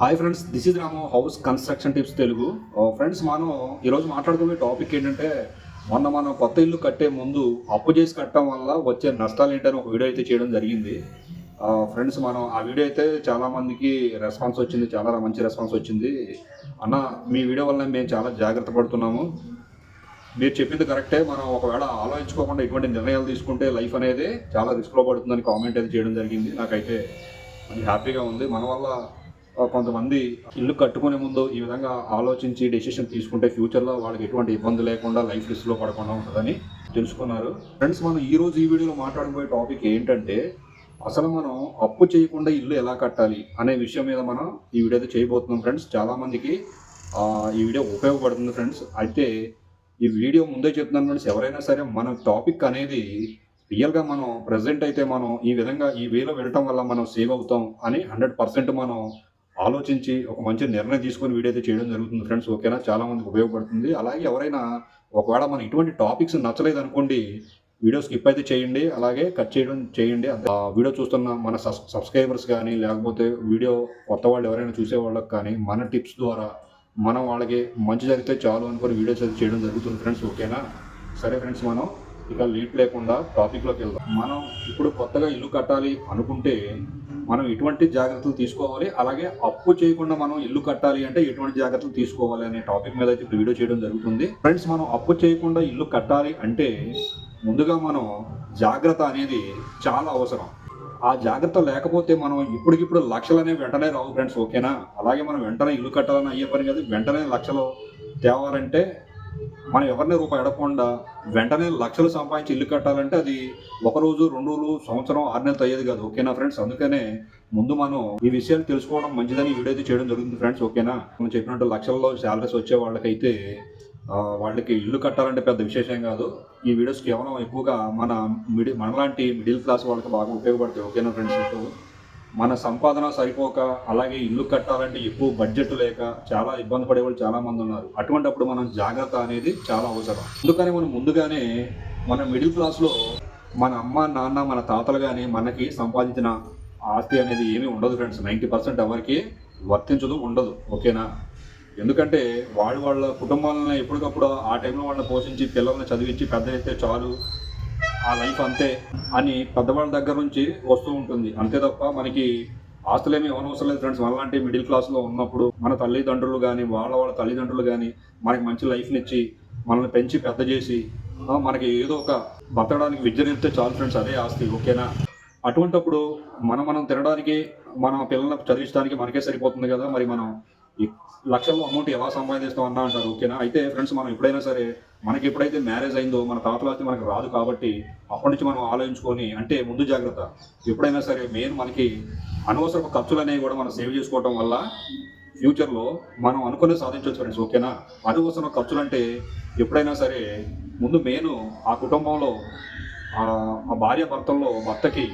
Hi friends this is Ramu house construction tips Telugu friends మనం ఈరోజు మాట్లాడుకునే topic ఏంటంటే మొన్న మనం కొత్త ఇల్లు కట్టే ముందు అప్పు చేసి కట్టడం వల్ల వచ్చే నష్టాలు ఏంటని ఒక వీడియో అయితే చేయడం జరిగింది. Uh, ఫ్రెండ్స్ మనం ఆ వీడియో అయితే చాలా మందికి రెస్పాన్స్ వచ్చింది చాలా మంచి రెస్పాన్స్ వచ్చింది. అన్న మీ వీడియో వల్ల మేము చాలా జాగ్రత్త పడుతున్నాము. మీరు చెప్పింది కరెక్టే మనం ఒకవేళ ఆలోచించుకోకుండా ఎటువంటి నిర్ణయాలు తీసుకుంటే లైఫ్ అనేది చాలా రిస్క్లో పడుతుందని కామెంట్ అయితే చేయడం జరిగింది. నాకైతే మంచి హ్యాపీగా ఉంది. మన వల్ల కొంతమంది ఇల్లు కట్టుకునే ముందు ఈ విధంగా ఆలోచించి డెసిషన్ తీసుకుంటే ఫ్యూచర్లో వాళ్ళకి ఎటువంటి ఇబ్బంది లేకుండా లైఫ్ రిస్క్లో పడకుండా ఉంటుందని తెలుసుకున్నారు. ఫ్రెండ్స్ మనం ఈ రోజు ఈ వీడియోలో మాట్లాడబోయే టాపిక్ ఏంటంటే అసలు మనం అప్పు చేయకుండా ఇల్లు ఎలా కట్టాలి అనే విషయం మీద మనం ఈ వీడియో అయితే చేయబోతున్నాం ఫ్రెండ్స్ చాలామందికి ఈ వీడియో ఉపయోగపడుతుంది ఫ్రెండ్స్ అయితే ఈ వీడియో ముందే చెప్తున్నాను ఫ్రెండ్స్ ఎవరైనా సరే మన టాపిక్ అనేది రియల్గా మనం ప్రజెంట్ అయితే మనం ఈ విధంగా ఈ వేలో వెళ్ళటం వల్ల మనం సేవ్ అవుతాం అని హండ్రెడ్ పర్సెంట్ మనం ఆలోచించి ఒక మంచి నిర్ణయం తీసుకొని వీడియో అయితే చేయడం జరుగుతుంది ఫ్రెండ్స్ ఓకేనా? చాలా మందికి ఉపయోగపడుతుంది. అలాగే ఎవరైనా ఒకవేళ మన ఇటువంటి టాపిక్స్ నచ్చలేదు అనుకోండి వీడియో స్కిప్ అయితే చేయండి అలాగే కట్ చేయడం చేయండి. వీడియో చూస్తున్న మన సబ్స్క్రైబర్స్ కానీ లేకపోతే వీడియో కొత్త వాళ్ళు ఎవరైనా చూసే వాళ్ళకి కానీ మన టిప్స్ ద్వారా మనం వాళ్ళకి మంచి జరిగితే చాలు అనుకుని వీడియోస్ అయితే చేయడం జరుగుతుంది ఫ్రెండ్స్ ఓకేనా? సరే ఫ్రెండ్స్ మనం ఇక లేట్ లేకుండా టాపిక్లోకి వెళ్దాం. మనం ఇప్పుడు కొత్తగా ఇల్లు కట్టాలి అనుకుంటే మనం ఎటువంటి జాగ్రత్తలు తీసుకోవాలి. అలాగే అప్పు చేయకుండా మనం ఇల్లు కట్టాలి అంటే ఎటువంటి జాగ్రత్తలు తీసుకోవాలి అనే టాపిక్ మీద అయితే ఇప్పుడు వీడియో చేయడం జరుగుతుంది. ఫ్రెండ్స్ మనం అప్పు చేయకుండా ఇల్లు కట్టాలి అంటే ముందుగా మనం జాగ్రత్త అనేది చాలా అవసరం. ఆ జాగ్రత్త లేకపోతే మనం ఇప్పటికిప్పుడు లక్షలు అనేవి వెంటనే రావు ఫ్రెండ్స్ ఓకేనా అలాగే మనం వెంటనే ఇల్లు కట్టాలని అయ్యే పని కాదు. వెంటనే లక్షలు తేవాలంటే మనం ఎవరిని రూపాయి ఎడకుండా వెంటనే లక్షలు సంపాదించి ఇల్లు కట్టాలంటే అది ఒక రోజు రెండు రోజులు సంవత్సరం ఆరు నెలలు అయ్యేది కాదు. ఓకేనా ఫ్రెండ్స్? అందుకనే ముందు మనం ఈ విషయాలు తెలుసుకోవడం మంచిదని ఈ వీడియో అయితే చేయడం జరుగుతుంది ఫ్రెండ్స్. ఓకేనా? మనం చెప్పినట్టు లక్షల్లో శాలరీస్ వచ్చే వాళ్ళకైతే వాళ్ళకి ఇల్లు కట్టాలంటే పెద్ద విశేషం కాదు. ఈ వీడియోస్ కేవలం ఎక్కువగా మన మిడి మనలాంటి మిడిల్ క్లాస్ వాళ్ళకి బాగా ఉపయోగపడతాయి. ఓకేనా ఫ్రెండ్స్? మన సంపాదన సరిపోక అలాగే ఇల్లు కట్టాలంటే ఎక్కువ బడ్జెట్ లేక చాలా ఇబ్బంది పడే వాళ్ళు చాలా మంది ఉన్నారు. అటువంటిప్పుడు మనం జాగ్రత్త అనేది చాలా అవసరం. అందుకని మనం ముందుగానే మన మిడిల్ క్లాస్లో మన అమ్మ నాన్న మన తాతలు కానీ మనకి సంపాదించిన ఆస్తి అనేది ఏమీ ఉండదు ఫ్రెండ్స్ నైంటీ పర్సెంట్ ఎవరికి వర్తించదు ఉండదు. ఓకేనా? ఎందుకంటే వాళ్ళు వాళ్ళ కుటుంబాలను ఎప్పటికప్పుడు ఆ టైంలో వాళ్ళని పోషించి పిల్లల్ని చదివించి పెద్ద అయితే చాలు. ఆ లైఫ్ అంతే అని పెద్దవాళ్ళ దగ్గర నుంచి వస్తూ ఉంటుంది. అంతే తప్ప మనకి ఆస్తులేమీ అవనవసరం లేదు ఫ్రెండ్స్. మనలాంటి మిడిల్ క్లాస్లో ఉన్నప్పుడు మన తల్లిదండ్రులు కానీ వాళ్ళ వాళ్ళ తల్లిదండ్రులు కానీ మనకి మంచి లైఫ్నిచ్చి మనల్ని పెంచి పెద్ద చేసి మనకి ఏదో ఒక బతకడానికి విద్య నేర్పితే చాలు ఫ్రెండ్స్. అదే ఆస్తి. ఓకేనా? అటువంటప్పుడు మనం మనం తినడానికి మన పిల్లల్ని చదివించడానికి మనకే సరిపోతుంది కదా. మరి మనం ఈ లక్షల్లో అమౌంట్ ఎలా సంపాదిస్తాం అన్నా అంటారు ఓకేనా? అయితే ఫ్రెండ్స్ మనం ఎప్పుడైనా సరే మనకి ఎప్పుడైతే మ్యారేజ్ అయిందో మన తాతలు అయితే మనకు రాదు కాబట్టి అప్పటి నుంచి మనం ఆలోచించుకొని అంటే ముందు జాగ్రత్త. ఎప్పుడైనా సరే మెయిన్ మనకి అనవసరపు ఖర్చులు అనేవి కూడా మనం సేవ్ చేసుకోవడం వల్ల ఫ్యూచర్లో మనం అనుకునే సాధించవచ్చు ఫ్రెండ్స్ ఓకేనా? అనవసరం ఖర్చులు అంటే ఎప్పుడైనా సరే ముందు మెయిన్ ఆ కుటుంబంలో ఆ భార్య భర్తల్లో భర్తకి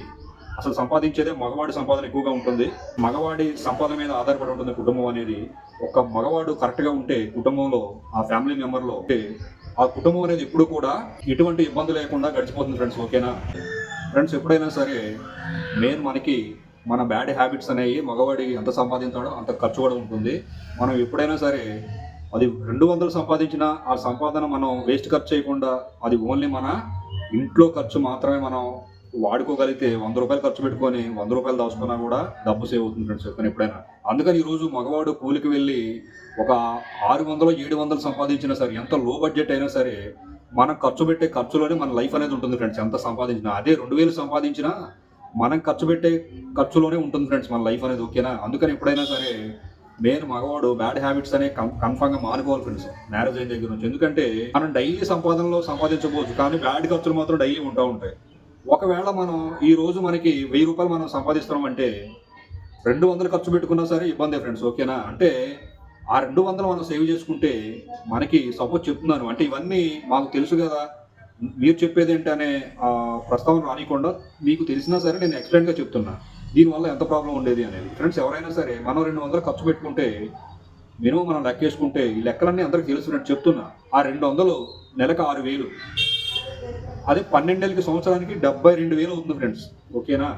అసలు సంపాదించేదే మగవాడి సంపాదన ఎక్కువగా ఉంటుంది. మగవాడి సంపాదన మీద ఆధారపడి ఉంటుంది కుటుంబం అనేది. ఒక మగవాడు కరెక్ట్గా ఉంటే కుటుంబంలో ఆ ఫ్యామిలీ మెంబర్లో ఆ కుటుంబం అనేది ఎప్పుడు కూడా ఎటువంటి ఇబ్బంది లేకుండా గడిచిపోతుంది ఫ్రెండ్స్ ఓకేనా? ఫ్రెండ్స్ ఎప్పుడైనా సరే మెయిన్ మనకి మన బ్యాడ్ హ్యాబిట్స్ అనేవి మగవాడి ఎంత సంపాదించాడో అంత ఖర్చు కూడా ఉంటుంది. మనం ఎప్పుడైనా సరే అది రెండు వందలు సంపాదించిన ఆ సంపాదన మనం వేస్ట్ ఖర్చు చేయకుండా అది ఓన్లీ మన ఇంట్లో ఖర్చు మాత్రమే మనం వాడుకోగలిగితే వంద రూపాయలు ఖర్చు పెట్టుకొని వంద రూపాయలు దాచుకున్నా కూడా డబ్బు సేవ్ అవుతుంది ఫ్రెండ్స్ చెప్పాను ఎప్పుడైనా. అందుకని ఈరోజు మగవాడు కూలికి వెళ్ళి ఒక ఆరు వందలు ఏడు వందలు సంపాదించినా సరే ఎంత లో బడ్జెట్ అయినా సరే మనం ఖర్చు పెట్టే ఖర్చులోనే మన లైఫ్ అనేది ఉంటుంది ఫ్రెండ్స్. ఎంత సంపాదించినా అదే రెండు వేలు సంపాదించినా మనం ఖర్చు పెట్టే ఖర్చులోనే ఉంటుంది ఫ్రెండ్స్ మన లైఫ్ అనేది ఓకేనా? అందుకని ఎప్పుడైనా సరే నేను మగవాడు బ్యాడ్ హ్యాబిట్స్ అనే కన్ఫామ్గా మానుకోవాలి ఫ్రెండ్స్ మ్యారేజ్ అయిన దగ్గర నుంచి. ఎందుకంటే మనం డైలీ సంపాదనలో సంపాదించబోచ్చు కానీ బ్యాడ్ ఖర్చులు మాత్రం డైలీ ఉంటా ఉంటాయి. ఒకవేళ మనం ఈ రోజు మనకి వెయ్యి రూపాయలు మనం సంపాదిస్తున్నాం అంటే రెండు వందలు ఖర్చు పెట్టుకున్నా సరే ఇబ్బందే ఫ్రెండ్స్ ఓకేనా? అంటే ఆ రెండు వందలు మనం సేవ్ చేసుకుంటే మనకి సపోజ్ చెప్తున్నాను అంటే ఇవన్నీ మాకు తెలుసు కదా. మీరు చెప్పేది ఏంటి అనే ప్రస్తావన రానికుండా మీకు తెలిసినా సరే నేను ఎక్స్ప్లెయిన్గా చెప్తున్నా. దీనివల్ల ఎంత ప్రాబ్లం ఉండేది అనేది. ఫ్రెండ్స్ ఎవరైనా సరే మనం రెండు వందలు ఖర్చు పెట్టుకుంటే మినిమం మనం లెక్కేసుకుంటే ఈ లెక్కలన్నీ అందరికి నేను చెప్తున్నా. ఆ రెండు వందలు నెలకు ఆరు వేలు. అదే పన్నెండేళ్ళకి సంవత్సరానికి డెబ్బై రెండు వేలు అవుతుంది ఫ్రెండ్స్. ఓకేనా?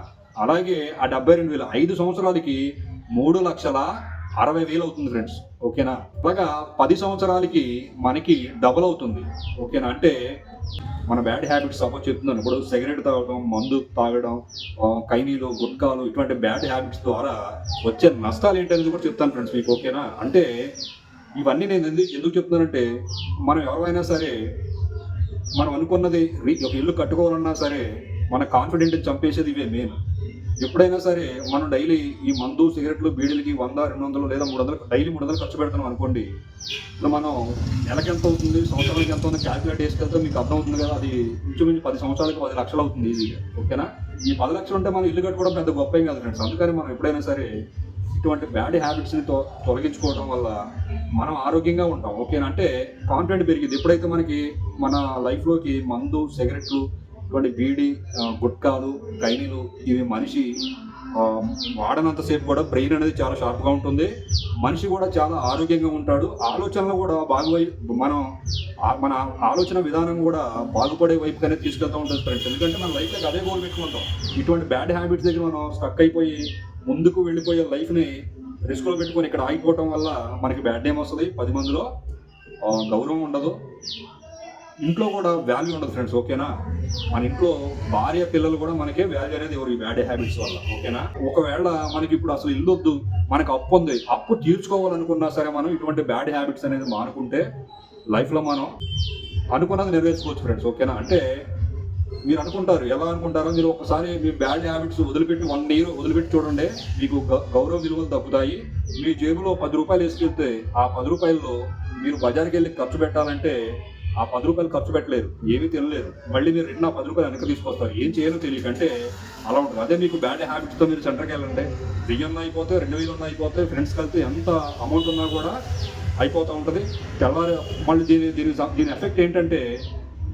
అలాగే ఆ డెబ్బై రెండు వేలు ఐదు సంవత్సరాలకి మూడు లక్షల అరవై వేలు అవుతుంది ఫ్రెండ్స్. ఓకేనా? అలాగా పది సంవత్సరాలకి మనకి డబుల్ అవుతుంది. ఓకేనా? అంటే మన బ్యాడ్ హ్యాబిట్స్ సపోజ్ చెప్తున్నాను. ఇప్పుడు సిగరెట్ తాగడం మందు తాగడం కైనీలు గుట్కాలు ఇటువంటి బ్యాడ్ హ్యాబిట్స్ ద్వారా వచ్చే నష్టాలు ఏంటనేది కూడా చెప్తాను ఫ్రెండ్స్ మీకు. ఓకేనా? అంటే ఇవన్నీ నేను ఎందుకు ఎందుకు చెప్తున్నానంటే మనం ఎవరైనా సరే మనం అనుకున్నది ఒక ఇల్లు కట్టుకోవాలన్నా సరే మన కాన్ఫిడెంట్ చంపేసేది ఇవే మెయిన్ ఎప్పుడైనా సరే మనం డైలీ ఈ మందు సిగరెట్లు బీడీలకి వంద రెండు వందలు లేదా మూడు వందలు డైలీ మూడు వందలు ఖర్చు పెడతాం అనుకోండి ఇప్పుడు మనం నెలకి ఎంత అవుతుంది సంవత్సరానికి ఎంత అవుతుంది క్యాల్కులేట్ చేసుకెళ్తే మీకు అర్థం అవుతుంది కదా అది ఇంచుమించు పది సంవత్సరాలకి పది లక్షలు అవుతుంది ఈజీగా ఓకేనా? ఈ పది లక్షలు ఉంటే మనం ఇల్లు కట్టుకోవడం పెద్ద గొప్ప ఏం కాదు ఫ్రెండ్స్ అందుకని మనం ఎప్పుడైనా సరే ఇటువంటి బ్యాడ్ హ్యాబిట్స్ని తో తొలగించుకోవడం వల్ల మనం ఆరోగ్యంగా ఉంటాం. ఓకేనా అంటే కాన్ఫిడెంట్ పెరిగింది. ఎప్పుడైతే మనకి మన లైఫ్లోకి మందు సిగరెట్లు ఇటువంటి బీడి గుట్కాలు కైనీలు ఇవి మనిషి వాడనంతసేపు కూడా బ్రెయిన్ అనేది చాలా షార్ప్గా ఉంటుంది. మనిషి కూడా చాలా ఆరోగ్యంగా ఉంటాడు. ఆలోచనలు కూడా బాగు మనం మన ఆలోచన విధానం కూడా బాగుపడే వైపు అనేది తీసుకెళ్తూ ఉంటుంది ఫ్రెండ్స్ ఎందుకంటే మన లైఫ్లో అదే గోల్ పెట్టుకుంటాం. ఇటువంటి బ్యాడ్ హ్యాబిట్స్ దగ్గర మనం స్టక్ అయిపోయి ముందుకు వెళ్ళిపోయే లైఫ్ని రిస్క్లో పెట్టుకొని ఇక్కడ ఆగిపోవటం వల్ల మనకి బ్యాడ్ నేమ్ వస్తుంది. పది మందిలో గౌరవం ఉండదు. ఇంట్లో కూడా వాల్యూ ఉండదు ఫ్రెండ్స్ ఓకేనా? మన ఇంట్లో భార్య పిల్లలు కూడా మనకే వాల్యూ అనేది ఎవరు ఈ బ్యాడ్ హ్యాబిట్స్ వల్ల ఓకేనా? ఒకవేళ మనకి ఇప్పుడు అసలు ఇల్లు వద్దు మనకు అప్పు ఉంది అప్పు తీర్చుకోవాలనుకున్నా సరే మనం ఇటువంటి బ్యాడ్ హ్యాబిట్స్ అనేది మానుకుంటే లైఫ్లో మనం అనుకున్నది నెరవేర్చుకోవచ్చు ఫ్రెండ్స్ ఓకేనా? అంటే మీరు అనుకుంటారు ఎలా అనుకుంటారో మీరు ఒకసారి మీ బ్యాడ్ హ్యాబిట్స్ వదిలిపెట్టి వన్ ఇయర్ వదిలిపెట్టి చూడండి. మీకు గ- గౌరవ విలువలు తగ్గుతాయి. మీ జేబులో పది రూపాయలు వేసుకెళ్తే ఆ పది రూపాయల్లో మీరు బజార్కి వెళ్ళి ఖర్చు పెట్టాలంటే ఆ పది రూపాయలు ఖర్చు పెట్టలేరు ఏమీ తినలేరు మళ్ళీ మీరు రిటర్న్ ఆ పది రూపాయలు వెనక్కి తీసుకొస్తారు. ఏం చేయాలో తెలియకంటే అలా ఉంటుంది. అదే మీకు బ్యాడ్ హ్యాబిట్స్తో మీరు సెంటర్కి వెళ్ళండి వెయ్యి ఉన్న అయిపోతే రెండు వేలు ఉన్న అయిపోతే ఫ్రెండ్స్ వెళ్తే ఎంత అమౌంట్ ఉన్నా కూడా అయిపోతూ ఉంటుంది. తెల్లవారు మళ్ళీ దీని దీని దీని ఎఫెక్ట్ ఏంటంటే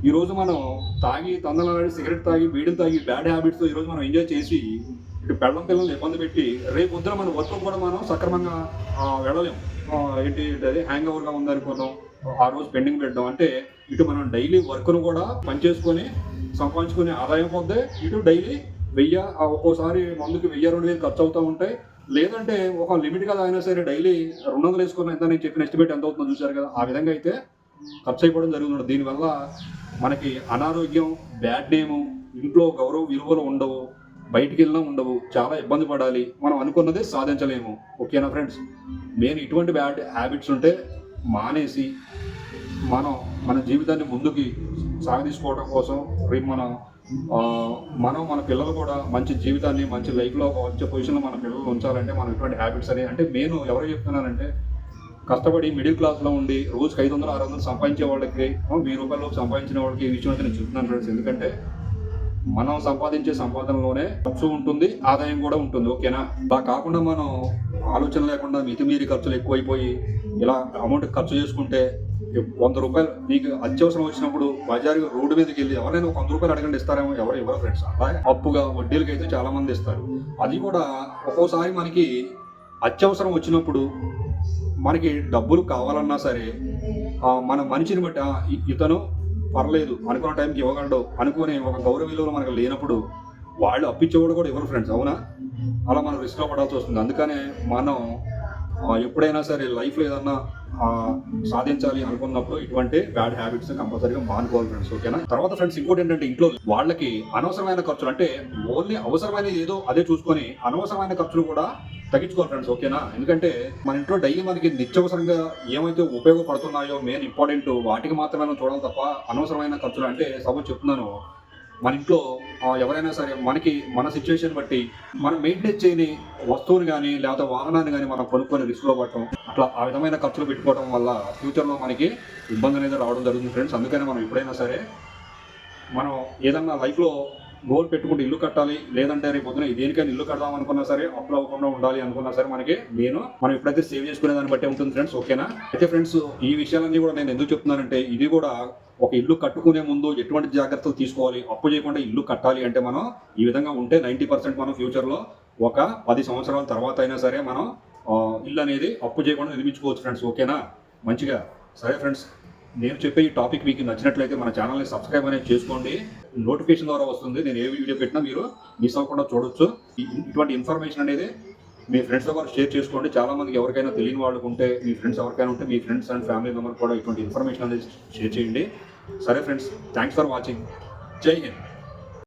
ఈరోజు మనం తాగి తందనాడి సిగరెట్ తాగి బీడీలు తాగి బ్యాడ్ హ్యాబిట్స్ ఈరోజు మనం ఎంజాయ్ చేసి ఇటు పెళ్ళం పిల్లల్ని ఇబ్బంది పెట్టి రేపు పొద్దున మన వర్క్ కూడా మనం సక్రమంగా వెళ్ళలేము ఏంటి అదే హ్యాంగ్ ఓవర్గా ఉందనుకోవడం ఆ రోజు పెండింగ్ పెట్టడం. అంటే ఇటు మనం డైలీ వర్క్ను కూడా పనిచేసుకొని సంపాదించుకునే ఆదాయం పొందే ఇటు డైలీ వెయ్యి ఒక్కోసారి మందుకి వెయ్యి రెండు వేలు ఖర్చు అవుతూ ఉంటాయి. లేదంటే ఒక లిమిట్గా అయినా సరే డైలీ రెండు వందలు వేసుకున్న ఎంత నేను చెప్పిన ఎస్టిమేట్ ఎంత అవుతుందో చూశారు కదా. ఆ విధంగా అయితే ఖర్చు అయిపోవడం జరుగుతుంది. దీనివల్ల మనకి అనారోగ్యం బ్యాడ్ నేము ఇంట్లో గౌరవ విలువలు ఉండవు బయటికి వెళ్ళినా ఉండవు చాలా ఇబ్బంది పడాలి. మనం అనుకున్నదే సాధించలేము. ఓకేనా ఫ్రెండ్స్ నేను ఇటువంటి బ్యాడ్ హ్యాబిట్స్ ఉంటే మానేసి మనం మన జీవితాన్ని ముందుకి సాగదీసుకోవడం కోసం రేపు మన మనం మన పిల్లలు కూడా మంచి జీవితాన్ని మంచి లైఫ్లో మంచి పొజిషన్లో మన పిల్లలు ఉంచాలంటే మనం ఇటువంటి హ్యాబిట్స్ అని అంటే నేను ఎవరు చెప్తున్నానంటే కష్టపడి మిడిల్ క్లాస్లో ఉండి రోజుకి ఐదు వందలు ఆరు వందలు సంపాదించే వాళ్ళకి వెయ్యి రూపాయలు సంపాదించిన వాళ్ళకి ఈ విషయం అయితే నేను చెప్తున్నాను ఫ్రెండ్స్ ఎందుకంటే మనం సంపాదించే సంపాదనలోనే ఖర్చు ఉంటుంది ఆదాయం కూడా ఉంటుంది ఓకేనా? అలా కాకుండా మనం ఆలోచన లేకుండా మితిమీరి ఖర్చులు ఎక్కువైపోయి ఇలా అమౌంట్ ఖర్చు చేసుకుంటే వంద రూపాయలు నీకు అత్యవసరం వచ్చినప్పుడు బజారు రోడ్డు మీదకి వెళ్ళి ఎవరైనా ఒక వంద రూపాయలు అడగండి ఇస్తారేమో ఎవరు ఇవ్వరు ఫ్రెండ్స్ అలా అప్పుగా వడ్డీలకి అయితే చాలా మంది ఇస్తారు. అది కూడా ఒక్కోసారి మనకి అత్యవసరం వచ్చినప్పుడు మనకి డబ్బులు కావాలన్నా సరే మన మనిషిని బట్టి ఇతను పర్లేదు అనుకున్న టైంకి ఇవ్వగలడు అనుకునే ఒక గౌరవ విలువలు మనకు లేనప్పుడు వాళ్ళు అప్పించేవాడు కూడా ఎవరు ఫ్రెండ్స్ అవునా? అలా మనం రిస్క్లో పడాల్సి వస్తుంది. అందుకనే మనం ఎప్పుడైనా సరే లైఫ్లో ఏదన్నా సాధించాలి అనుకున్నప్పుడు ఇటువంటి బ్యాడ్ హ్యాబిట్స్ కంపల్సరీగా మానుకోవాలి ఫ్రెండ్స్ ఓకేనా తర్వాత ఫ్రెండ్స్ ఇంకోటి ఏంటంటే ఇంట్లో వాళ్ళకి అనవసరమైన ఖర్చులు అంటే ఓన్లీ అవసరమైనది ఏదో అదే చూసుకొని అనవసరమైన ఖర్చులు కూడా తగ్గించుకోవాలి ఫ్రెండ్స్ ఓకేనా ఎందుకంటే మన ఇంట్లో డైలీ మనకి నిత్యవసరంగా ఏమైతే ఉపయోగపడుతున్నాయో మెయిన్ ఇంపార్టెంట్ వాటికి మాత్రమే చూడాలి తప్ప అనవసరమైన ఖర్చులు అంటే సపోజ్ చెప్తున్నాను మన ఇంట్లో ఎవరైనా సరే మనకి మన సిచ్యువేషన్ బట్టి మనం మెయింటైన్ చేయని వస్తువుని కానీ లేకపోతే వాహనాన్ని కానీ మనం కొనుక్కొని రిస్క్లో పడటం అట్లా ఆ విధమైన ఖర్చులు పెట్టుకోవడం వల్ల ఫ్యూచర్లో మనకి ఇబ్బంది అనేది రావడం జరుగుతుంది ఫ్రెండ్స్ అందుకనే మనం ఎప్పుడైనా సరే మనం ఏదన్నా లైఫ్లో గోల్ పెట్టుకుంటే ఇల్లు కట్టాలి లేదంటే రేపు పొద్దున దేనికైనా ఇల్లు కడదాం అనుకున్నా సరే అప్పు అవ్వకుండా ఉండాలి అనుకున్నా సరే మనకి నేను మనం ఎప్పుడైతే సేవ్ చేసుకునే దాన్ని బట్టి ఉంటుంది ఫ్రెండ్స్ ఓకేనా అయితే ఫ్రెండ్స్ ఈ విషయాలన్నీ కూడా నేను ఎందుకు చెప్తున్నానంటే ఇది కూడా ఒక ఇల్లు కట్టుకునే ముందు ఎటువంటి జాగ్రత్తలు తీసుకోవాలి అప్పు చేయకుండా ఇల్లు కట్టాలి అంటే మనం ఈ విధంగా ఉంటే నైంటీ పర్సెంట్ మనం ఫ్యూచర్లో ఒక పది సంవత్సరాల తర్వాత అయినా సరే మనం ఇల్లు అనేది అప్పు చేయకుండా నిర్మించుకోవచ్చు ఫ్రెండ్స్ ఓకేనా మంచిగా? సరే ఫ్రెండ్స్ నేను చెప్పే ఈ టాపిక్ మీకు నచ్చినట్లయితే మన ఛానల్ని సబ్స్క్రైబ్ అనేది చేసుకోండి. నోటిఫికేషన్ ద్వారా వస్తుంది. నేను ఏ వీడియో పెట్టినా మీరు మిస్ అవ్వకుండా చూడొచ్చు. ఇటువంటి ఇన్ఫర్మేషన్ అనేది మీ ఫ్రెండ్స్తో కూడా షేర్ చేసుకోండి. చాలా మందికి ఎవరికైనా తెలియని వాళ్ళకు ఉంటే మీ ఫ్రెండ్స్ ఎవరికైనా ఉంటే మీ ఫ్రెండ్స్ అండ్ ఫ్యామిలీ మెంబర్ కూడా ఇటువంటి ఇన్ఫర్మేషన్ అనేది షేర్ చేయండి. సరే ఫ్రెండ్స్ థ్యాంక్స్ ఫర్ వాచింగ్ జై హింద్.